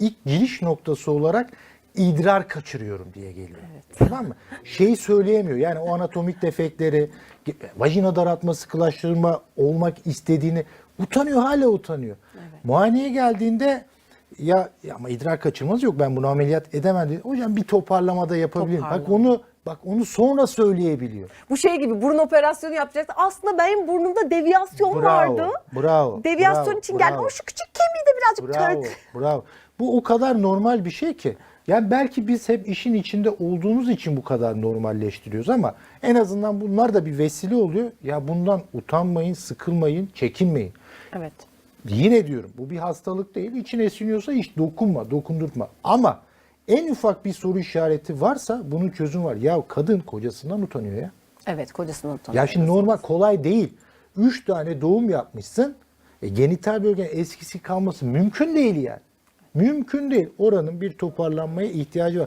ilk giriş noktası olarak idrar kaçırıyorum diye geliyor. Tamam mı? Şeyi söyleyemiyor. Yani o anatomik defektleri, vajina daraltma, sıkılaştırma olmak istediğini utanıyor, hala utanıyor. Muayeneye geldiğinde ya, ya ama idrar kaçırmaz yok ben bunu ameliyat edemem dedi. Hocam bir toparlamada yapabilirim. Bak Toparlama. onu bak onu sonra söyleyebiliyor. Bu şey gibi burun operasyonu yapacaktı. Aslında benim burnumda deviyasyon vardı. Bravo. Deviyasyon bravo, için geldim bravo. ama şu küçük kemiği de birazcık Bravo, kırık. bravo. Bu o kadar normal bir şey ki. Yani belki biz hep işin içinde olduğumuz için bu kadar normalleştiriyoruz ama en azından bunlar da bir vesile oluyor. Ya bundan utanmayın, sıkılmayın, çekinmeyin. Evet. Yine diyorum bu bir hastalık değil. İçin esiniyorsa hiç dokunma, dokundurtma. Ama en ufak bir soru işareti varsa bunun çözümü var. Ya kadın kocasından utanıyor ya. Evet kocasından utanıyor. Ya şimdi normal kolay değil. Üç tane doğum yapmışsın. E, genital bölgenin eskisi kalması mümkün değil yani. Mümkün değil. Oranın bir toparlanmaya ihtiyacı var.